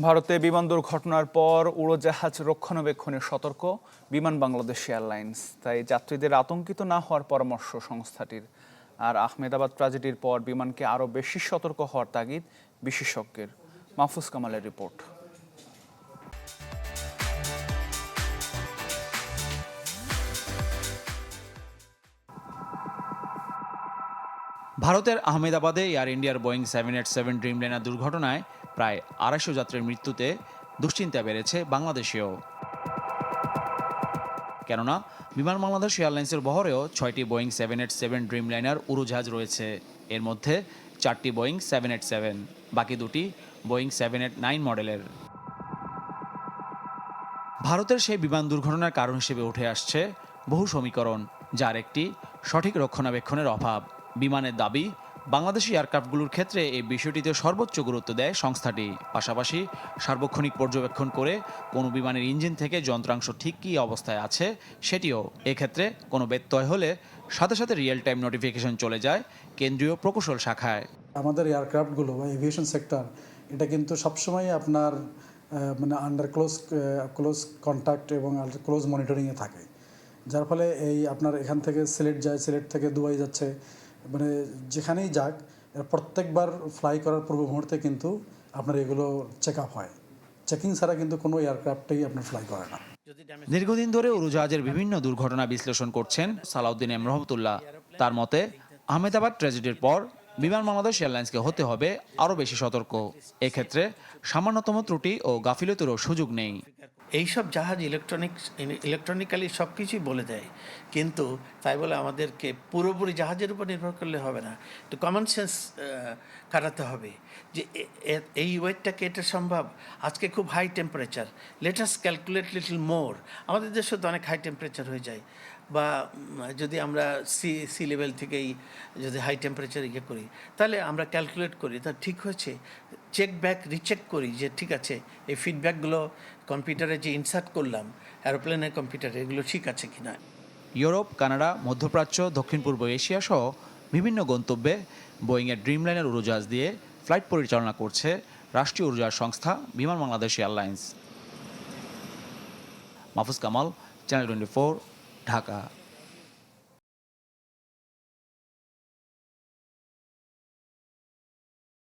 ভারতে বিমান দুর্ঘটনার পর উড়োজাহাজ রক্ষণাবেক্ষণে সতর্ক বিমান বাংলাদেশ এয়ারলাইন্স। তাই যাত্রীদের আতঙ্কিত না হওয়ার পরামর্শ সংস্থাটির। আর আহমেদাবাদ ট্র্যাজেডির পর বিমানকে আরও বেশি সতর্ক হওয়ার তাগিদ বিশেষজ্ঞের। মাহফুজ কামালের রিপোর্ট। ভারতের আহমেদাবাদে এয়ার ইন্ডিয়ার Boeing seven eight seven dream Dreamliner দুর্ঘটনায় প্রায় আড়াইশো যাত্রীর মৃত্যুতে দুশ্চিন্তা বেড়েছে বাংলাদেশেও। কেননা, বিমান বাংলাদেশ এয়ারলাইন্সের বহরেও ছয়টি Boeing seven eight seven Dreamliner উড়োজাহাজ রয়েছে। এর মধ্যে চারটি বোয়িং সেভেন এইট সেভেন, বাকি দুটি বোয়িং সেভেন এইট নাইন মডেলের। ভারতের সেই বিমান দুর্ঘটনার কারণ হিসেবে উঠে আসছে বহু সমীকরণ, যার একটি সঠিক রক্ষণাবেক্ষণের অভাব। বিমানের দাবি বাংলাদেশি এয়ারক্রাফটগুলোর ক্ষেত্রে এই বিষয়টিতে সর্বোচ্চ গুরুত্ব দেয় সংস্থাটি। পাশাপাশি সার্বক্ষণিক পর্যবেক্ষণ করে কোনো বিমানের ইঞ্জিন থেকে যন্ত্রাংশ ঠিক কী অবস্থায় আছে সেটিও এক্ষেত্রে কোনো ব্যত্যয় হলে সাথে সাথে রিয়েল টাইম নোটিফিকেশন চলে যায় কেন্দ্রীয় প্রকৌশল শাখায়। আমাদের এয়ারক্রাফটগুলো বা এভিয়েশন সেক্টর, এটা কিন্তু সবসময় আপনার মানে আন্ডার ক্লোজ ক্লোজ কন্ট্যাক্ট এবং ক্লোজ মনিটরিংয়ে থাকে। যার ফলে এই আপনার এখান থেকে সিলেট যায় সিলেট থেকে দুবাই যাচ্ছে। মানে যেখানেই যাক প্রত্যেকবার ফ্লাই করার পূর্ব মুহূর্তে কিন্তু আপনার এগুলো চেক আপ হয়। চেকিং ছাড়া কিন্তু কোনো এয়ারক্রাফটেই আপনার ফ্লাই করে না। দীর্ঘদিন ধরে উড়োজাহাজের বিভিন্ন দুর্ঘটনা বিশ্লেষণ করছেন সালাউদ্দিন এম রহমতুল্লাহ। তার মতে, আহমেদাবাদ ট্র্যাজেডির পর বিমান বাংলাদেশ এয়ারলাইন্সকে হতে হবে আরও বেশি সতর্ক। এক্ষেত্রে সামান্যতম ত্রুটি ও গাফিলতিরও সুযোগ নেই। এইসব জাহাজ ইলেকট্রনিক্স ইলেকট্রনিক্যালি সব কিছুই বলে দেয়। কিন্তু তাই বলে আমাদেরকে পুরোপুরি জাহাজের উপর নির্ভর করলে হবে না। একটু কমন সেন্স কাটাতে হবে যে এই ওয়েটটাকে এটা সম্ভব? আজকে খুব high temperature let us calculate little more আমাদের দেশে তো অনেক হাই টেম্পারেচার হয়ে যায়। বা যদি আমরা সি সি লেভেল থেকেই যদি হাই টেম্পারেচার ইয়ে করি, তাহলে আমরা ক্যালকুলেট করি। তা ঠিক হয়েছে? চেক ব্যাক রিচেক করি যে ঠিক আছে, এই ফিডব্যাকগুলো কম্পিউটারে যে ইনসার্ট করলাম অ্যারোপ্লেনের কম্পিউটারে এগুলো ঠিক আছে কি না? ইউরোপ, কানাডা, মধ্যপ্রাচ্য, দক্ষিণ পূর্ব এশিয়া সহ বিভিন্ন গন্তব্যে বোয়িংয়ের ড্রিমলাইনার উড়োজাহাজ দিয়ে ফ্লাইট পরিচালনা করছে রাষ্ট্রীয় উড়োজাহাজ সংস্থা Biman Bangladesh airlines Mahfuz Kamal channel twenty Dhaka.